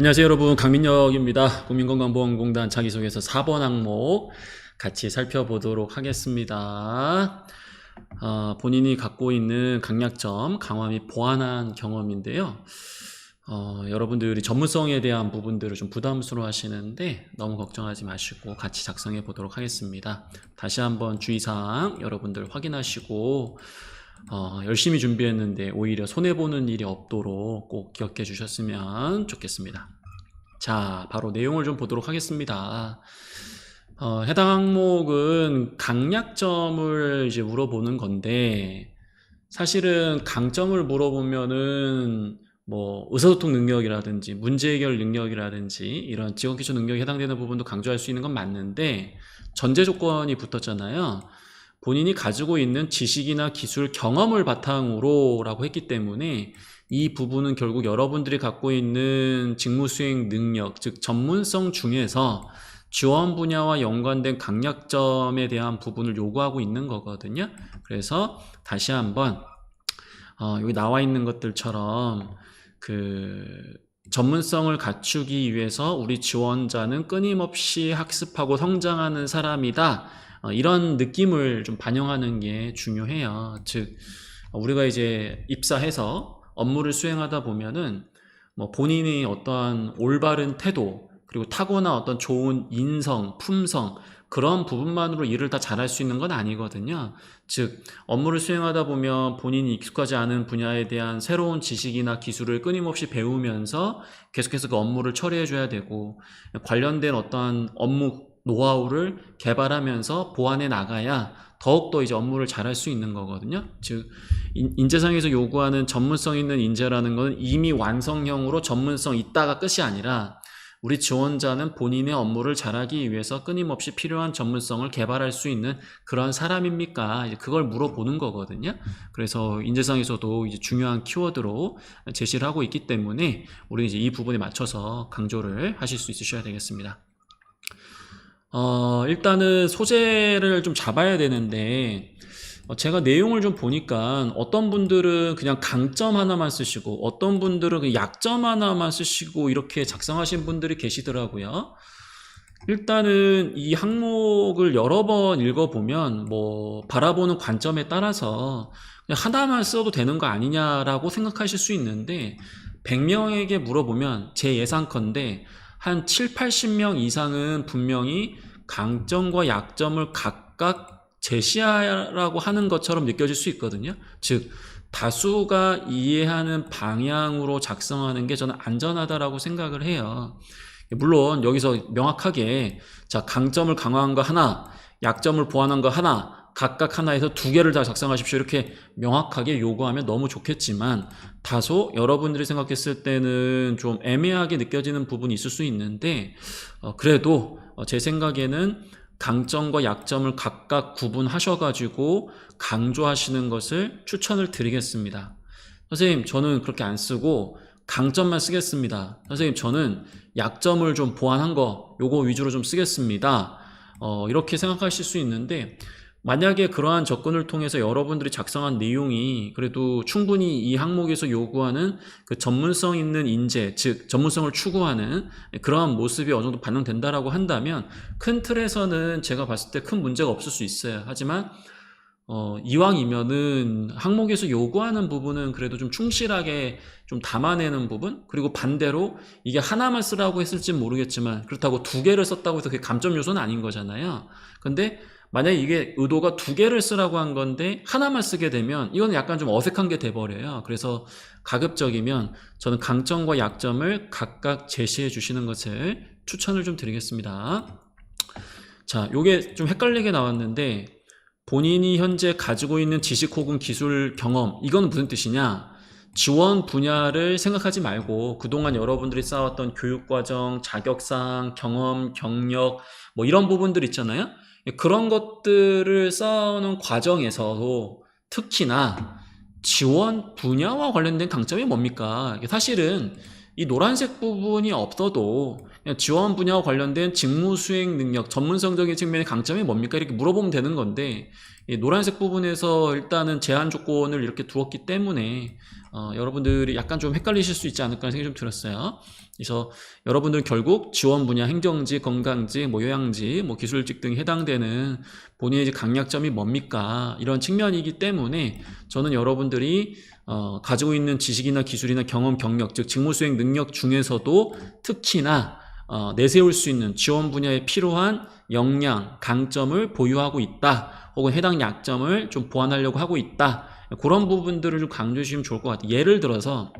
안녕하세요 여러분 강민혁입니다. 국민건강보험공단 자기소개서 4번 항목 같이 살펴보도록 하겠습니다. 어, 본인이 갖고 있는 강약점 강화 및 보완한 경험인데요. 어, 여러분들이 전문성에 대한 부분들을 좀 부담스러워 하시는데 너무 걱정하지 마시고 같이 작성해 보도록 하겠습니다. 다시 한번 주의사항 여러분들 확인하시고 어, 열심히 준비했는데 오히려 손해보는 일이 없도록 꼭 기억해 주셨으면 좋겠습니다. 자, 바로 내용을 좀 보도록 하겠습니다. 어, 해당 항목은 강약점을 이제 물어보는 건데, 사실은 강점을 물어보면은 뭐 의사소통 능력이라든지 문제 해결 능력이라든지 이런 직업 기초 능력에 해당되는 부분도 강조할 수 있는 건 맞는데 전제 조건이 붙었잖아요. 본인이 가지고 있는 지식이나 기술, 경험을 바탕으로라고 했기 때문에 이 부분은 결국 여러분들이 갖고 있는 직무 수행 능력, 즉 전문성 중에서 지원 분야와 연관된 강약점에 대한 부분을 요구하고 있는 거거든요. 그래서 다시 한번 어, 여기 나와 있는 것들처럼 그 전문성을 갖추기 위해서 우리 지원자는 끊임없이 학습하고 성장하는 사람이다. 어, 이런 느낌을 좀 반영하는 게 중요해요. 즉, 우리가 이제 입사해서 업무를 수행하다 보면은 뭐 본인이 어떠한 올바른 태도, 그리고 타고난 어떤 좋은 인성, 품성, 그런 부분만으로 일을 다 잘할 수 있는 건 아니거든요. 즉, 업무를 수행하다 보면 본인이 익숙하지 않은 분야에 대한 새로운 지식이나 기술을 끊임없이 배우면서 계속해서 그 업무를 처리해 줘야 되고, 관련된 어떠한 업무 노하우를 개발하면서 보완해 나가야 더욱더 이제 업무를 잘할 수 있는 거거든요. 즉, 인- 인재상에서 요구하는 전문성 있는 인재라는 것은 이미 완성형으로 전문성 있다가 끝이 아니라 우리 지원자는 본인의 업무를 잘하기 위해서 끊임없이 필요한 전문성을 개발할 수 있는 그런 사람입니까? 그걸 물어보는 거거든요. 그래서 인재상에서도 이제 중요한 키워드로 제시를 하고 있기 때문에 우리 이제 이 부분에 맞춰서 강조를 하실 수 있으셔야 되겠습니다. 어, 일단은 소재를 좀 잡아야 되는데, 어, 제가 내용을 좀 보니까 어떤 분들은 그냥 강점 하나만 쓰시고, 어떤 분들은 그 약점 하나만 쓰시고, 이렇게 작성하신 분들이 계시더라고요. 일단은 이 항목을 여러 번 읽어보면, 뭐, 바라보는 관점에 따라서 하나만 써도 되는 거 아니냐라고 생각하실 수 있는데, 100명에게 물어보면 제 예상컨대 한 7, 80명 이상은 분명히 강점과 약점을 각각 제시하라고 하는 것처럼 느껴질 수 있거든요. 즉, 다수가 이해하는 방향으로 작성하는 게 저는 안전하다라고 생각을 해요. 물론 여기서 명확하게 자, 강점을 강화한 거 하나, 약점을 보완한 거 하나, 각각 하나에서 두 개를 다 작성하십시오. 이렇게 명확하게 요구하면 너무 좋겠지만 다소 여러분들이 생각했을 때는 좀 애매하게 느껴지는 부분이 있을 수 있는데 어, 그래도 어, 제 생각에는 강점과 약점을 각각 구분하셔가지고 강조하시는 것을 추천을 드리겠습니다. 선생님, 저는 그렇게 안 쓰고 강점만 쓰겠습니다. 선생님, 저는 약점을 좀 보완한 거, 요거 위주로 좀 쓰겠습니다. 어, 이렇게 생각하실 수 있는데, 만약에 그러한 접근을 통해서 여러분들이 작성한 내용이 그래도 충분히 이 항목에서 요구하는 그 전문성 있는 인재, 즉 전문성을 추구하는 그러한 모습이 어느 정도 반영된다라고 한다면 큰 틀에서는 제가 봤을 때 큰 문제가 없을 수 있어요. 하지만 어, 이왕이면은 항목에서 요구하는 부분은 그래도 좀 충실하게 좀 담아내는 부분 그리고 반대로 이게 하나만 쓰라고 했을지 모르겠지만 그렇다고 두 개를 썼다고 해서 그게 감점 요소는 아닌 거잖아요. 근데 만약에 이게 의도가 두 개를 쓰라고 한 건데 하나만 쓰게 되면 이건 약간 좀 어색한 게 돼버려요. 그래서 가급적이면 저는 강점과 약점을 각각 제시해 주시는 것을 추천을 좀 드리겠습니다. 자, 요게 좀 헷갈리게 나왔는데 본인이 현재 가지고 있는 지식 혹은 기술 경험 이건 무슨 뜻이냐? 지원 분야를 생각하지 말고 그동안 여러분들이 쌓았던 교육과정, 자격상, 경험, 경력 뭐 이런 부분들 있잖아요. 그런 것들을 쌓아오는 과정에서도 특히나 지원 분야와 관련된 강점이 뭡니까? 사실은 이 노란색 부분이 없어도 지원 분야와 관련된 직무 수행 능력, 전문성적인 측면의 강점이 뭡니까? 이렇게 물어보면 되는 건데 이 노란색 부분에서 일단은 제한 조건을 이렇게 두었기 때문에 어, 여러분들이 약간 좀 헷갈리실 수 있지 않을까 생각이 좀 들었어요. 그래서 여러분들은 결국 지원 분야 행정직, 건강직, 뭐 요양직, 뭐 기술직 등에 해당되는 본인의 이제 강약점이 뭡니까? 이런 측면이기 때문에 저는 여러분들이 어, 가지고 있는 지식이나 기술이나 경험, 경력, 즉 직무 수행 능력 중에서도 특히나 어, 내세울 수 있는 지원 분야에 필요한 역량, 강점을 보유하고 있다. 혹은 해당 약점을 좀 보완하려고 하고 있다. 그런 부분들을 좀 강조해 주시면 좋을 것 같아요. 예를 들어서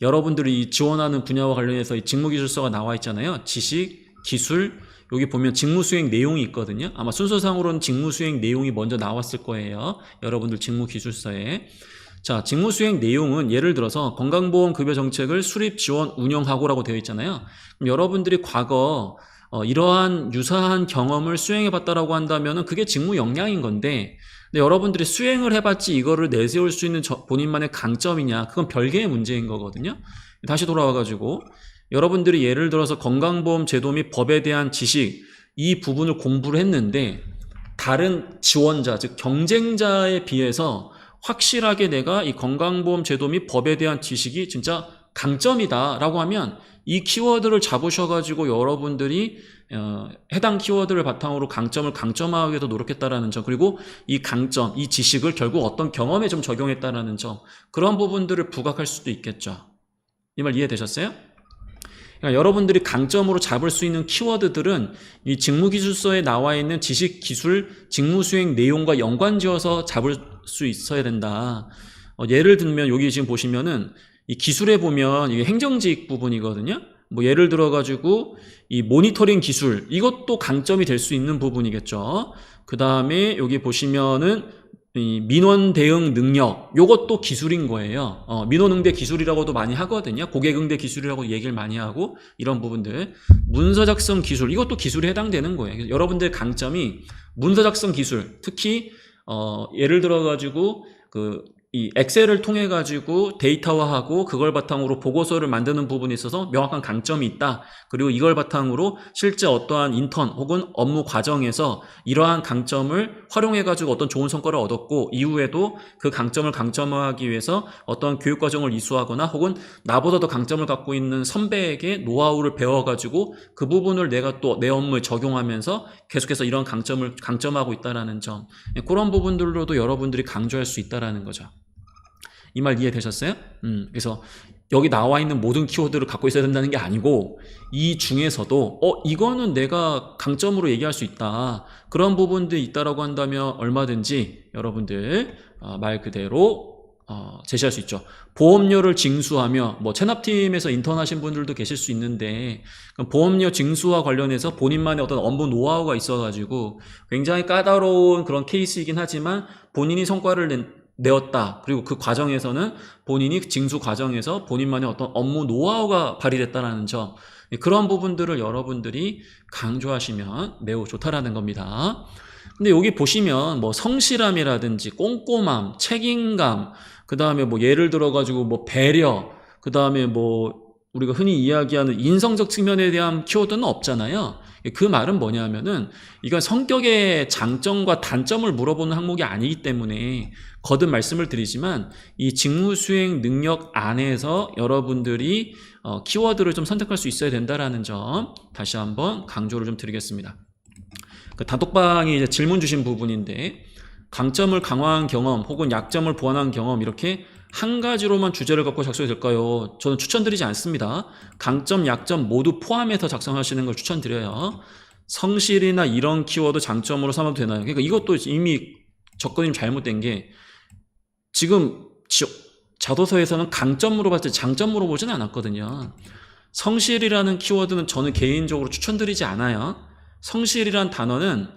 여러분들이 이 지원하는 분야와 관련해서 이 직무기술서가 나와 있잖아요. 지식, 기술, 여기 보면 직무수행 내용이 있거든요. 아마 순서상으로는 직무수행 내용이 먼저 나왔을 거예요. 여러분들 직무기술서에. 자, 직무수행 내용은 예를 들어서 건강보험급여 정책을 수립, 지원, 운영하고라고 되어 있잖아요. 여러분들이 과거 어, 이러한 유사한 경험을 수행해 봤다라고 한다면은 그게 직무 역량인 건데 근데 여러분들이 수행을 해봤지 이거를 내세울 수 있는 저- 본인만의 강점이냐 그건 별개의 문제인 거거든요. 다시 돌아와가지고 여러분들이 예를 들어서 건강보험 제도 및 법에 대한 지식 이 부분을 공부를 했는데 다른 지원자 즉 경쟁자에 비해서 확실하게 내가 이 건강보험 제도 및 법에 대한 지식이 진짜 강점이다라고 하면 이 키워드를 잡으셔가지고 여러분들이 어, 해당 키워드를 바탕으로 강점을 강점화하기 위해서 노력했다라는 점 그리고 이 강점, 이 지식을 결국 어떤 경험에 좀 적용했다라는 점 그런 부분들을 부각할 수도 있겠죠. 이 말 이해되셨어요? 그러니까 여러분들이 강점으로 잡을 수 있는 키워드들은 이 직무기술서에 나와 있는 지식, 기술, 직무수행 내용과 연관지어서 잡을 수 있어야 된다. 어, 예를 들면 여기 지금 보시면은 이 기술에 보면 이게 행정직 부분이거든요. 뭐 예를 들어 가지고 이 모니터링 기술 이것도 강점이 될 수 있는 부분이겠죠. 그 다음에 여기 보시면은 이 민원 대응 능력 요것도 기술인 거예요. 어, 민원 응대 기술이라고도 많이 하거든요. 고객 응대 기술이라고 얘기를 많이 하고 이런 부분들 문서 작성 기술 이것도 기술에 해당되는 거예요. 여러분들 강점이 문서 작성 기술 특히 어, 예를 들어 가지고 그 이 엑셀을 통해 가지고 데이터화하고 그걸 바탕으로 보고서를 만드는 부분에 있어서 명확한 강점이 있다. 그리고 이걸 바탕으로 실제 어떠한 인턴 혹은 업무 과정에서 이러한 강점을 활용해 가지고 어떤 좋은 성과를 얻었고 이후에도 그 강점을 강점화하기 위해서 어떤 교육 과정을 이수하거나 혹은 나보다 더 강점을 갖고 있는 선배에게 노하우를 배워 가지고 그 부분을 내가 또 내 업무에 적용하면서 계속해서 이런 강점을 강점하고 있다라는 점 그런 부분들로도 여러분들이 강조할 수 있다라는 거죠. 이 말 이해되셨어요? 음, 그래서 여기 나와 있는 모든 키워드를 갖고 있어야 된다는 게 아니고 이 중에서도 어 이거는 내가 강점으로 얘기할 수 있다 그런 부분들이 있다라고 한다면 얼마든지 여러분들 어, 말 그대로 어, 제시할 수 있죠. 보험료를 징수하며 뭐 체납팀에서 인턴하신 분들도 계실 수 있는데 보험료 징수와 관련해서 본인만의 어떤 업무 노하우가 있어가지고 굉장히 까다로운 그런 케이스이긴 하지만 본인이 성과를 낸, 내었다. 그리고 그 과정에서는 본인이 징수 과정에서 본인만의 어떤 업무 노하우가 발휘됐다라는 점 그런 부분들을 여러분들이 강조하시면 매우 좋다라는 겁니다. 근데 여기 보시면 뭐 성실함이라든지 꼼꼼함, 책임감, 그 다음에 뭐 예를 들어가지고 뭐 배려, 그 다음에 뭐 우리가 흔히 이야기하는 인성적 측면에 대한 키워드는 없잖아요. 그 말은 뭐냐면은 이건 성격의 장점과 단점을 물어보는 항목이 아니기 때문에 거듭 말씀을 드리지만 이 직무 수행 능력 안에서 여러분들이 어, 키워드를 좀 선택할 수 있어야 된다라는 점 다시 한번 강조를 좀 드리겠습니다. 그 단톡방에 이제 질문 주신 부분인데 강점을 강화한 경험 혹은 약점을 보완한 경험 이렇게 한 가지로만 주제를 갖고 작성이 될까요? 저는 추천드리지 않습니다. 강점, 약점 모두 포함해서 작성하시는 걸 추천드려요. 성실이나 이런 키워드 장점으로 삼아도 되나요? 그러니까 이것도 이미 접근이 잘못된 게 지금 지- 자도서에서는 강점으로 봤을 때 장점으로 보지는 않았거든요. 성실이라는 키워드는 저는 개인적으로 추천드리지 않아요. 성실이란 단어는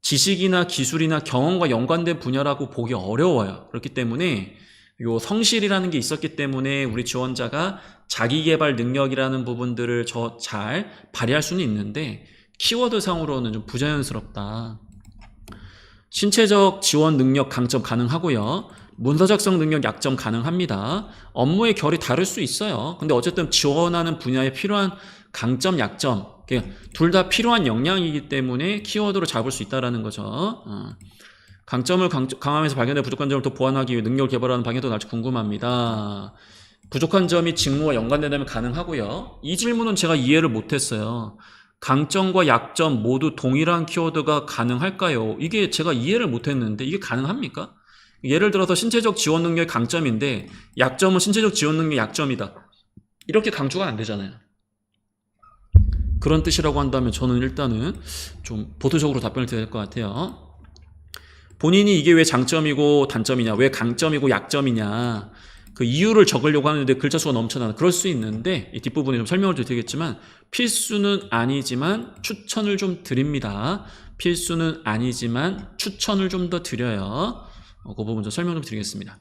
지식이나 기술이나 경험과 연관된 분야라고 보기 어려워요. 그렇기 때문에 요 성실이라는 게 있었기 때문에 우리 지원자가 자기 개발 능력이라는 부분들을 저 잘 발휘할 수는 있는데 키워드 상으로는 좀 부자연스럽다. 신체적 지원 능력 강점 가능하고요. 문서 작성 능력 약점 가능합니다. 업무의 결이 다를 수 있어요. 근데 어쨌든 지원하는 분야에 필요한 강점, 약점 둘 다 필요한 역량이기 때문에 키워드로 잡을 수 있다라는 거죠. 어. 강점을 강, 강함에서 발견된 부족한 점을 더 보완하기 위해 능력을 개발하는 방향도 날지 궁금합니다. 부족한 점이 직무와 연관된다면 가능하고요. 이 질문은 제가 이해를 못했어요. 강점과 약점 모두 동일한 키워드가 가능할까요? 이게 제가 이해를 못했는데 이게 가능합니까? 예를 들어서 신체적 지원 능력이 강점인데 약점은 신체적 지원 능력이 약점이다. 이렇게 강조가 안 되잖아요. 그런 뜻이라고 한다면 저는 일단은 좀 보수적으로 답변을 드려야 될것 같아요. 본인이 이게 왜 장점이고 단점이냐, 왜 강점이고 약점이냐, 그 이유를 적으려고 하는데 글자 수가 넘쳐나는 그럴 수 있는데 이 뒷부분에 좀 설명을 드리겠지만 필수는 아니지만 추천을 좀 드립니다. 필수는 아니지만 추천을 좀 더 드려요. 어, 그 부분 좀 설명 좀 드리겠습니다.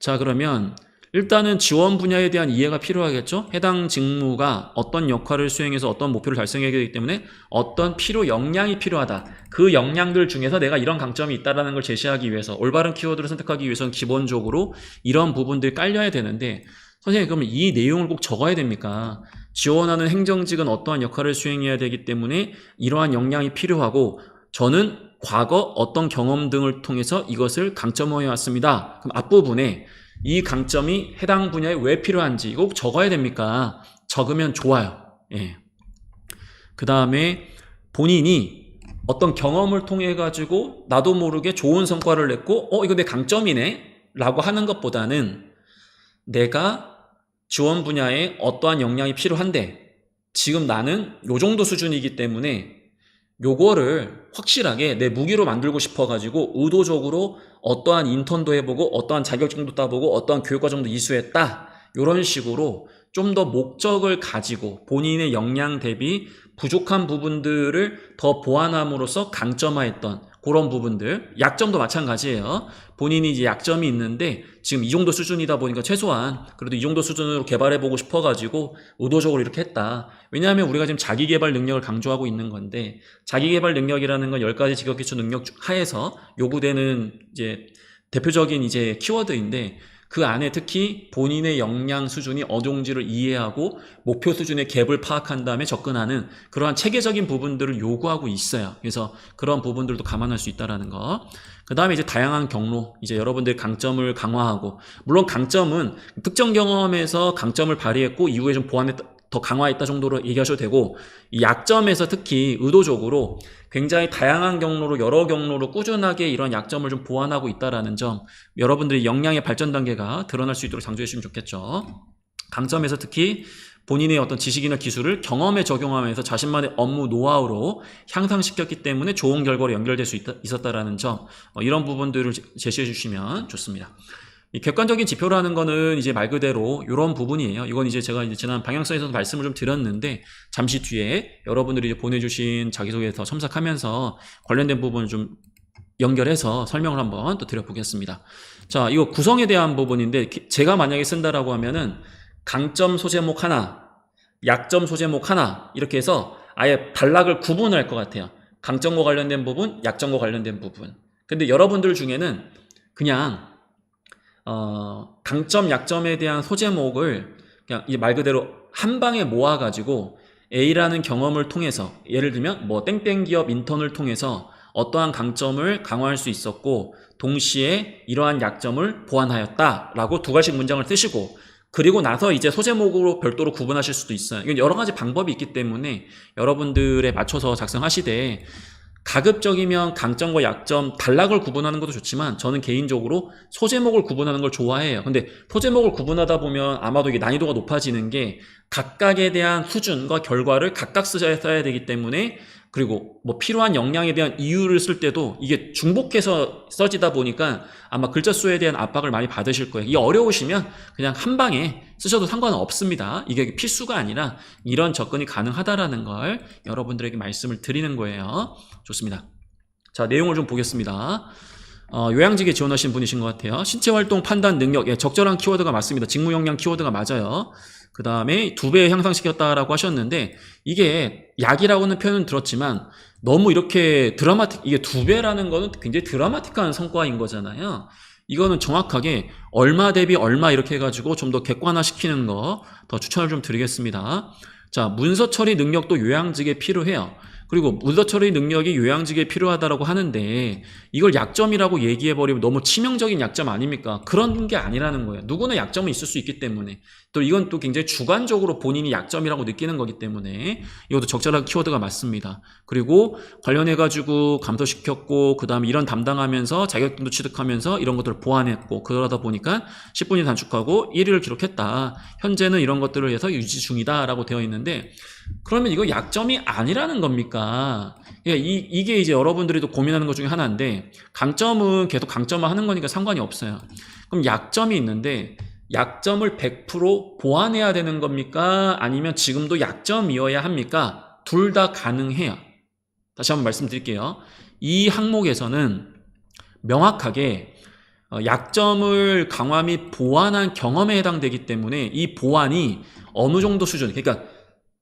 자 그러면 일단은 지원 분야에 대한 이해가 필요하겠죠. 해당 직무가 어떤 역할을 수행해서 어떤 목표를 달성해야 되기 때문에 어떤 필요 역량이 필요하다. 그 역량들 중에서 내가 이런 강점이 있다라는 걸 제시하기 위해서 올바른 키워드를 선택하기 위해서는 기본적으로 이런 부분들이 깔려야 되는데 선생님 그러면 이 내용을 꼭 적어야 됩니까? 지원하는 행정직은 어떠한 역할을 수행해야 되기 때문에 이러한 역량이 필요하고 저는 과거 어떤 경험 등을 통해서 이것을 강점화해 왔습니다. 그럼 앞부분에 이 강점이 해당 분야에 왜 필요한지 꼭 적어야 됩니까? 적으면 좋아요. 예. 그 다음에 본인이 어떤 경험을 통해 가지고 나도 모르게 좋은 성과를 냈고 어 이거 내 강점이네 라고 하는 것보다는 내가 지원 분야에 어떠한 역량이 필요한데 지금 나는 요 정도 수준이기 때문에 요거를 확실하게 내 무기로 만들고 싶어 가지고 의도적으로 어떠한 인턴도 해보고 어떠한 자격증도 따보고 어떠한 교육과정도 이수했다. 이런 식으로 좀 더 목적을 가지고 본인의 역량 대비 부족한 부분들을 더 보완함으로써 강점화했던 그런 부분들. 약점도 마찬가지예요. 본인이 이제 약점이 있는데 지금 이 정도 수준이다 보니까 최소한 그래도 이 정도 수준으로 개발해 보고 싶어 가지고 의도적으로 이렇게 했다. 왜냐하면 우리가 지금 자기 개발 능력을 강조하고 있는 건데 자기 개발 능력이라는 건 10가지 직업 기초 능력 중- 하에서 요구되는 이제 대표적인 이제 키워드인데 그 안에 특히 본인의 역량 수준이 정도를 이해하고 목표 수준의 갭을 파악한 다음에 접근하는 그러한 체계적인 부분들을 요구하고 있어요. 그래서 그런 부분들도 감안할 수 있다라는 거. 그 다음에 이제 다양한 경로, 이제 여러분들의 강점을 강화하고, 물론 강점은 특정 경험에서 강점을 발휘했고 이후에 좀 보완했다, 더 강화했다 정도로 얘기하셔도 되고, 이 약점에서 특히 의도적으로 굉장히 다양한 경로로 여러 경로로 꾸준하게 이런 약점을 좀 보완하고 있다라는 점, 여러분들의 역량의 발전 단계가 드러날 수 있도록 장조해 주시면 좋겠죠. 강점에서 특히 본인의 어떤 지식이나 기술을 경험에 적용하면서 자신만의 업무 노하우로 향상시켰기 때문에 좋은 결과로 연결될 수 있었다라는 점, 어, 이런 부분들을 제- 제시해 주시면 좋습니다. 이 객관적인 지표라는 거는 이제 말 그대로 이런 부분이에요. 이건 이제 제가 이제 지난 방향성에서도 말씀을 좀 드렸는데 잠시 뒤에 여러분들이 이제 보내주신 자기소개서 첨삭하면서 관련된 부분을 좀 연결해서 설명을 한번 또 드려보겠습니다. 자, 이거 구성에 대한 부분인데 기- 제가 만약에 쓴다라고 하면은 강점 소제목 하나, 약점 소제목 하나 이렇게 해서 아예 단락을 구분할 것 같아요. 강점과 관련된 부분, 약점과 관련된 부분. 근데 여러분들 중에는 그냥 어, 강점, 약점에 대한 소제목을 그냥 이 말 그대로 한 방에 모아가지고 A라는 경험을 통해서 예를 들면 뭐 땡땡 기업 인턴을 통해서 어떠한 강점을 강화할 수 있었고 동시에 이러한 약점을 보완하였다라고 두 가지 문장을 쓰시고 그리고 나서 이제 소제목으로 별도로 구분하실 수도 있어요. 이건 여러 가지 방법이 있기 때문에 여러분들에 맞춰서 작성하시되 가급적이면 강점과 약점 단락을 구분하는 것도 좋지만 저는 개인적으로 소제목을 구분하는 걸 좋아해요. 근데 소제목을 구분하다 보면 아마도 이게 난이도가 높아지는 게 각각에 대한 수준과 결과를 각각 써야 되기 때문에 그리고 뭐 필요한 역량에 대한 이유를 쓸 때도 이게 중복해서 써지다 보니까 아마 글자 수에 대한 압박을 많이 받으실 거예요. 이게 어려우시면 그냥 한 방에 쓰셔도 상관은 없습니다. 이게 필수가 아니라 이런 접근이 가능하다라는 걸 여러분들에게 말씀을 드리는 거예요. 좋습니다. 자, 내용을 좀 보겠습니다. 어, 요양직에 지원하신 분이신 것 같아요. 신체 활동 판단 능력, 예, 적절한 키워드가 맞습니다. 직무 역량 키워드가 맞아요. 그 다음에 두 배 향상시켰다라고 하셨는데, 이게 약이라고는 표현은 들었지만, 너무 이렇게 드라마틱, 이게 두 배라는 거는 굉장히 드라마틱한 성과인 거잖아요. 이거는 정확하게 얼마 대비 얼마 이렇게 해가지고 좀 더 객관화시키는 거 더 추천을 좀 드리겠습니다. 자, 문서 처리 능력도 요양직에 필요해요. 그리고 문서 처리 능력이 요양직에 필요하다라고 하는데 이걸 약점이라고 얘기해 버리면 너무 치명적인 약점 아닙니까? 그런 게 아니라는 거예요. 누구나 약점은 있을 수 있기 때문에 또 이건 또 굉장히 주관적으로 본인이 약점이라고 느끼는 거기 때문에 이것도 적절한 키워드가 맞습니다. 그리고 관련해 가지고 감소시켰고 그 다음에 이런 담당하면서 자격증도 취득하면서 이런 것들을 보완했고 그러다 보니까 10분이 단축하고 1위를 기록했다. 현재는 이런 것들을 해서 유지 중이다라고 되어 있는데 그러면 이거 약점이 아니라는 겁니까? 예, 이, 이게 이제 여러분들이 또 고민하는 것 중에 하나인데 강점은 계속 강점을 하는 거니까 상관이 없어요. 그럼 약점이 있는데 약점을 100% 보완해야 되는 겁니까? 아니면 지금도 약점이어야 합니까? 둘 다 가능해요. 다시 한번 말씀드릴게요. 이 항목에서는 명확하게 어, 약점을 강화 및 보완한 경험에 해당되기 때문에 이 보완이 어느 정도 수준, 그러니까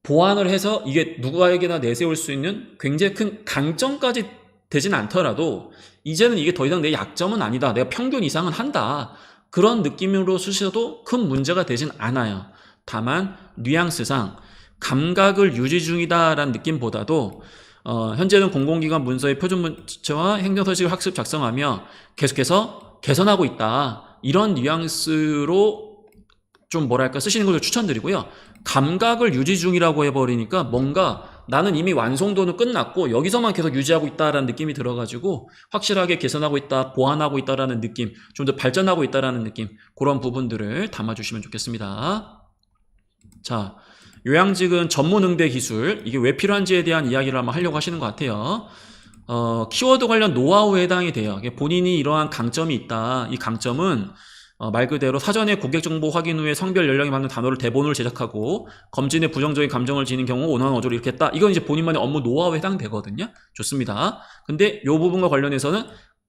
보완을 해서 이게 누구에게나 내세울 수 있는 굉장히 큰 강점까지 되진 않더라도 이제는 이게 더 이상 내 약점은 아니다. 내가 평균 이상은 한다. 그런 느낌으로 쓰셔도 큰 문제가 되진 않아요. 다만 뉘앙스상 감각을 유지 중이다라는 느낌보다도 어, 현재는 공공기관 문서의 표준 문체와 행정서식 학습 작성하며 계속해서 개선하고 있다. 이런 뉘앙스로 좀 뭐랄까 쓰시는 걸 추천드리고요. 감각을 유지 중이라고 해버리니까 뭔가 나는 이미 완성도는 끝났고 여기서만 계속 유지하고 있다라는 느낌이 들어가지고 확실하게 개선하고 있다, 보완하고 있다라는 느낌, 좀 더 발전하고 있다라는 느낌 그런 부분들을 담아주시면 좋겠습니다. 자, 요양직은 전문 응대 기술 이게 왜 필요한지에 대한 이야기를 한번 하려고 하시는 것 같아요. 어, 키워드 관련 노하우에 해당이 돼요. 본인이 이러한 강점이 있다. 이 강점은 어, 말 그대로 사전에 고객 정보 확인 후에 성별 연령에 맞는 단어를 대본을 제작하고 검진에 부정적인 감정을 지닌 경우 원하는 어조를 이렇게 했다. 이건 이제 본인만의 업무 노하우에 해당되거든요. 좋습니다. 근데 이 부분과 관련해서는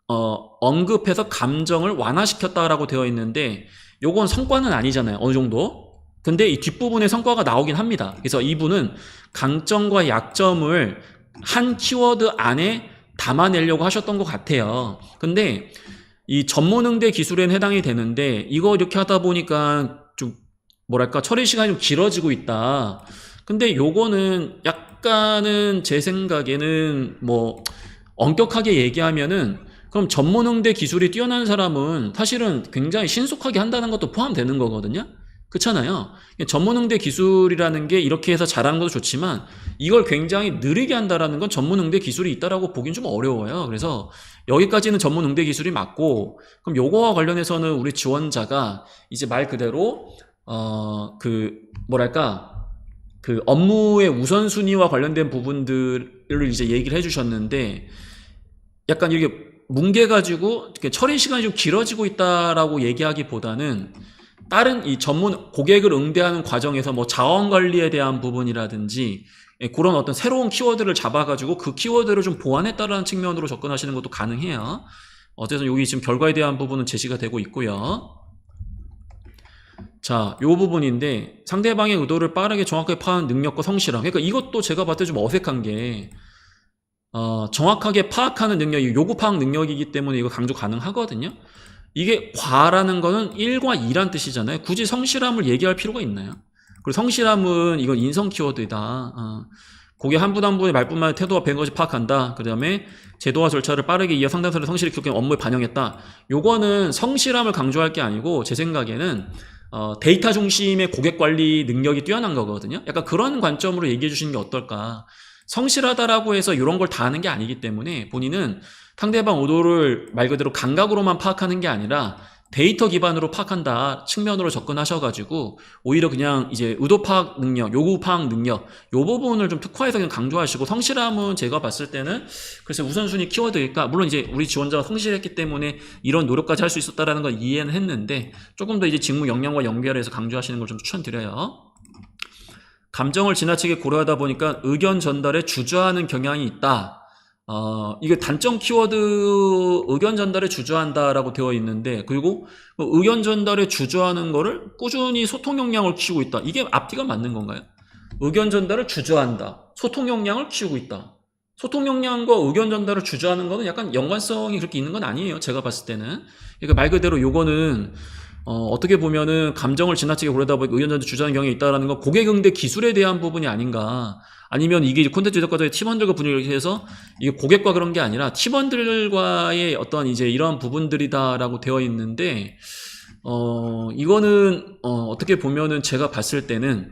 어, 언급해서 감정을 완화시켰다라고 되어 있는데 요건 성과는 아니잖아요. 어느 정도. 근데 이 뒷부분에 성과가 나오긴 합니다. 그래서 이분은 강점과 약점을 한 키워드 안에 담아내려고 하셨던 것 같아요. 근데 이 전문 응대 기술에는 해당이 되는데 이거 이렇게 하다 보니까 좀 뭐랄까 처리 시간이 좀 길어지고 있다. 근데 요거는 약간은 제 생각에는 뭐 엄격하게 얘기하면은 그럼 전문 응대 기술이 뛰어난 사람은 사실은 굉장히 신속하게 한다는 것도 포함되는 거거든요. 그렇잖아요. 전문 응대 기술이라는 게 이렇게 해서 잘하는 것도 좋지만 이걸 굉장히 느리게 한다라는 건 전문 응대 기술이 있다라고 보긴 좀 어려워요. 그래서 여기까지는 전문 응대 기술이 맞고 그럼 요거와 관련해서는 우리 지원자가 이제 말 그대로 어 그 뭐랄까 그 업무의 우선순위와 관련된 부분들을 이제 얘기를 해주셨는데 약간 이렇게 뭉개가지고 처리 시간이 좀 길어지고 있다라고 얘기하기보다는 다른 이 전문 고객을 응대하는 과정에서 뭐 자원 관리에 대한 부분이라든지 예, 그런 어떤 새로운 키워드를 잡아가지고 그 키워드를 좀 보완했다라는 측면으로 접근하시는 것도 가능해요. 어쨌든 여기 지금 결과에 대한 부분은 제시가 되고 있고요. 자, 요 부분인데 상대방의 의도를 빠르게 정확하게 파악하는 능력과 성실함. 그러니까 이것도 제가 봤을 때 좀 어색한 게 어, 정확하게 파악하는 능력이 요구 파악 능력이기 때문에 이거 강조 가능하거든요. 이게 과라는 거는 1과 2란 뜻이잖아요. 굳이 성실함을 얘기할 필요가 있나요? 그리고 성실함은 이건 인성 키워드이다. 어. 고객 한 분 한 분의 말뿐만 태도와 것이 파악한다. 그 다음에 제도와 절차를 빠르게 이어 상담사를 성실히 기록해 업무에 반영했다. 요거는 성실함을 강조할 게 아니고 제 생각에는 어, 데이터 중심의 고객 관리 능력이 뛰어난 거거든요. 약간 그런 관점으로 얘기해 주시는 게 어떨까. 성실하다라고 해서 이런 걸 다 하는 게 아니기 때문에 본인은 상대방 의도를 말 그대로 감각으로만 파악하는 게 아니라 데이터 기반으로 파악한다 측면으로 접근하셔가지고 오히려 그냥 이제 의도 파악 능력, 요구 파악 능력 요 부분을 좀 특화해서 그냥 강조하시고 성실함은 제가 봤을 때는 글쎄 우선순위 키워드일까 물론 이제 우리 지원자가 성실했기 때문에 이런 노력까지 할 수 있었다라는 걸 이해는 했는데 조금 더 이제 직무 역량과 연결해서 강조하시는 걸 좀 추천드려요. 감정을 지나치게 고려하다 보니까 의견 전달에 주저하는 경향이 있다. 어, 이게 단점 키워드 의견 전달에 주저한다라고 되어 있는데, 그리고 그 의견 전달에 주저하는 거를 꾸준히 소통 역량을 키우고 있다. 이게 앞뒤가 맞는 건가요? 의견 전달을 주저한다. 소통 역량을 키우고 있다. 소통 역량과 의견 전달을 주저하는 거는 약간 연관성이 그렇게 있는 건 아니에요. 제가 봤을 때는. 그러니까 말 그대로 요거는 어, 떻게 보면은 감정을 지나치게 고려다 보니까 의견 전달 주저하는 경향이 있다라는 건 고객 응대 기술에 대한 부분이 아닌가. 아니면 이게 콘텐츠 제작과의 팀원들과 분위기를 해서 이게 고객과 그런 게 아니라 팀원들과의 어떤 이제 이런 부분들이다라고 되어 있는데 어 이거는 어 어떻게 보면은 제가 봤을 때는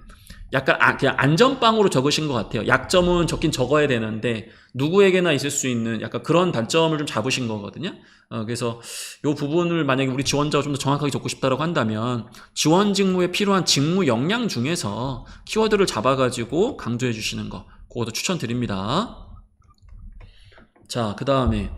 약간 아, 그냥 안전빵으로 적으신 것 같아요. 약점은 적긴 적어야 되는데 누구에게나 있을 수 있는 약간 그런 단점을 좀 잡으신 거거든요. 어, 그래서 이 부분을 만약에 우리 지원자가 좀 더 정확하게 적고 싶다라고 한다면 지원 직무에 필요한 직무 역량 중에서 키워드를 잡아가지고 강조해 주시는 거 그것도 추천드립니다. 자, 그 다음에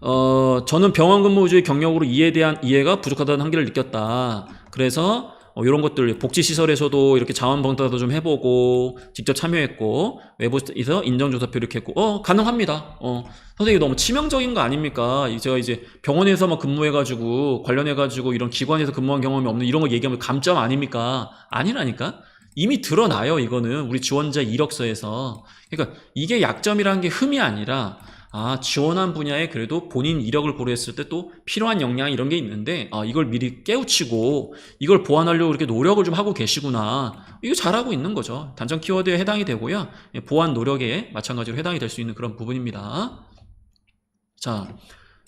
어, 저는 병원 근무 위주의 경력으로 이에 대한 이해가 부족하다는 한계를 느꼈다. 그래서 어, 이런 것들 복지시설에서도 이렇게 자원봉사도 좀 해보고 직접 참여했고 외부에서 인정조사표 이렇게 했고 어 가능합니다. 어 선생님 너무 치명적인 거 아닙니까? 이 제가 이제 병원에서만 근무해가지고 관련해가지고 이런 기관에서 근무한 경험이 없는 이런 거 얘기하면 감점 아닙니까? 아니라니까. 이미 드러나요, 이거는. 우리 지원자 이력서에서. 그러니까 이게 약점이라는 게 흠이 아니라, 아, 지원한 분야에 그래도 본인 이력을 고려했을 때 또 필요한 역량 이런 게 있는데, 아, 이걸 미리 깨우치고, 이걸 보완하려고 이렇게 노력을 좀 하고 계시구나. 이거 잘하고 있는 거죠. 단점 키워드에 해당이 되고요. 예, 보완 노력에 마찬가지로 해당이 될 수 있는 그런 부분입니다. 자,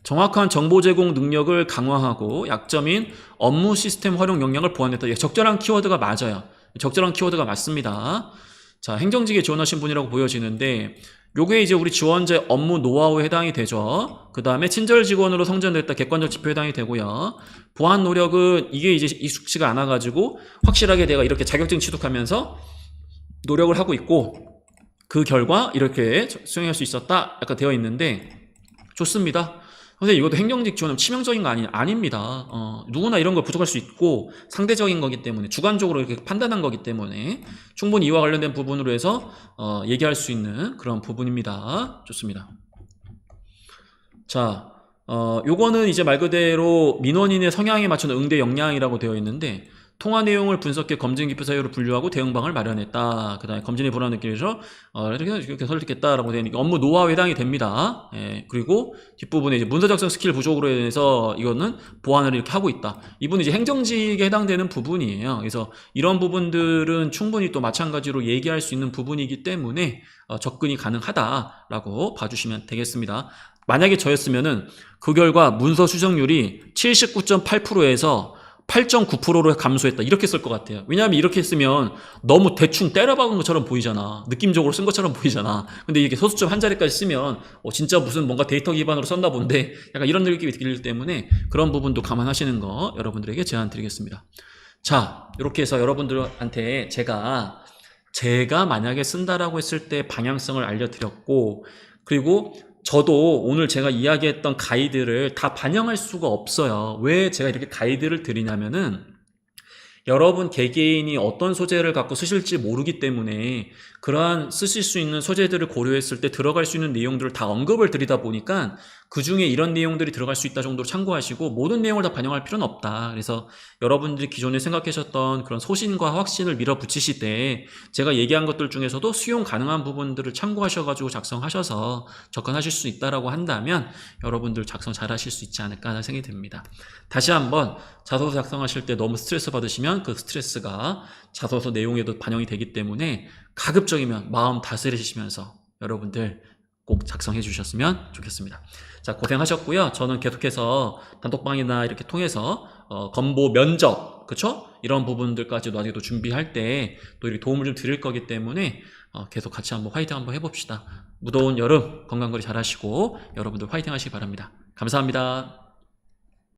정확한 정보 제공 능력을 강화하고 약점인 업무 시스템 활용 역량을 보완했다. 예, 적절한 키워드가 맞아요. 적절한 키워드가 맞습니다. 자, 행정직에 지원하신 분이라고 보여지는데 요게 이제 우리 지원자의 업무 노하우에 해당이 되죠. 그 다음에 친절 직원으로 성전됐다 객관적 지표에 해당이 되고요. 보안 노력은 이게 이제 익숙치가 않아가지고 확실하게 내가 이렇게 자격증 취득하면서 노력을 하고 있고 그 결과 이렇게 수행할 수 있었다 약간 되어 있는데 좋습니다. 선생님 이것도 행정직 지원은 치명적인 거 아니, 아닙니다. 어, 누구나 이런 걸 부족할 수 있고 상대적인 거기 때문에 주관적으로 이렇게 판단한 거기 때문에 충분히 이와 관련된 부분으로 해서 어, 얘기할 수 있는 그런 부분입니다. 좋습니다. 자, 어, 요거는 이제 말 그대로 민원인의 성향에 맞춘 응대 역량이라고 되어 있는데 통화 내용을 분석해 검증 기표 사유로 분류하고 대응방을 마련했다. 그 다음에 검진이 불안 느끼면서 어, 이렇게 이렇게 설득했다라고 되니까 업무 노하우에 해당이 됩니다. 예, 그리고 뒷부분에 이제 문서 작성 스킬 부족으로 인해서 이거는 보완을 이렇게 하고 있다. 이분은 이제 행정직에 해당되는 부분이에요. 그래서 이런 부분들은 충분히 또 마찬가지로 얘기할 수 있는 부분이기 때문에 어, 접근이 가능하다라고 봐주시면 되겠습니다. 만약에 저였으면은 그 결과 문서 수정률이 79.8%에서 8.9%로 감소했다. 이렇게 쓸 것 같아요. 왜냐하면 이렇게 쓰면 너무 대충 때려박은 것처럼 보이잖아. 느낌적으로 쓴 것처럼 보이잖아. 근데 이게 소수점 한 자리까지 쓰면 어, 진짜 무슨 뭔가 데이터 기반으로 썼나 본데 약간 이런 느낌이 들기 때문에 그런 부분도 감안하시는 거 여러분들에게 제안 드리겠습니다. 자, 이렇게 해서 여러분들한테 제가 제가 만약에 쓴다라고 했을 때 방향성을 알려드렸고 그리고 저도 오늘 제가 이야기했던 가이드를 다 반영할 수가 없어요. 왜 제가 이렇게 가이드를 드리냐면은 여러분 개개인이 어떤 소재를 갖고 쓰실지 모르기 때문에 그러한 쓰실 수 있는 소재들을 고려했을 때 들어갈 수 있는 내용들을 다 언급을 드리다 보니까 그 중에 이런 내용들이 들어갈 수 있다 정도로 참고하시고 모든 내용을 다 반영할 필요는 없다. 그래서 여러분들이 기존에 생각하셨던 그런 소신과 확신을 밀어붙이실 때 제가 얘기한 것들 중에서도 수용 가능한 부분들을 참고하셔가지고 작성하셔서 접근하실 수 있다라고 한다면 여러분들 작성 잘 하실 수 있지 않을까 하는 생각이 듭니다. 다시 한번 자소서 작성하실 때 너무 스트레스 받으시면 그 스트레스가 자소서 내용에도 반영이 되기 때문에 가급적이면 마음 다스리시면서 여러분들 꼭 작성해 주셨으면 좋겠습니다. 자, 고생하셨고요. 저는 계속해서 단톡방이나 이렇게 통해서 어, 건보 면접, 그쵸? 이런 부분들까지도 나중에 또 준비할 때 또 이렇게 도움을 좀 드릴 거기 때문에 어, 계속 같이 한번 화이팅 한번 해봅시다. 무더운 여름 건강관리 잘 하시고 여러분들 화이팅 하시기 바랍니다. 감사합니다.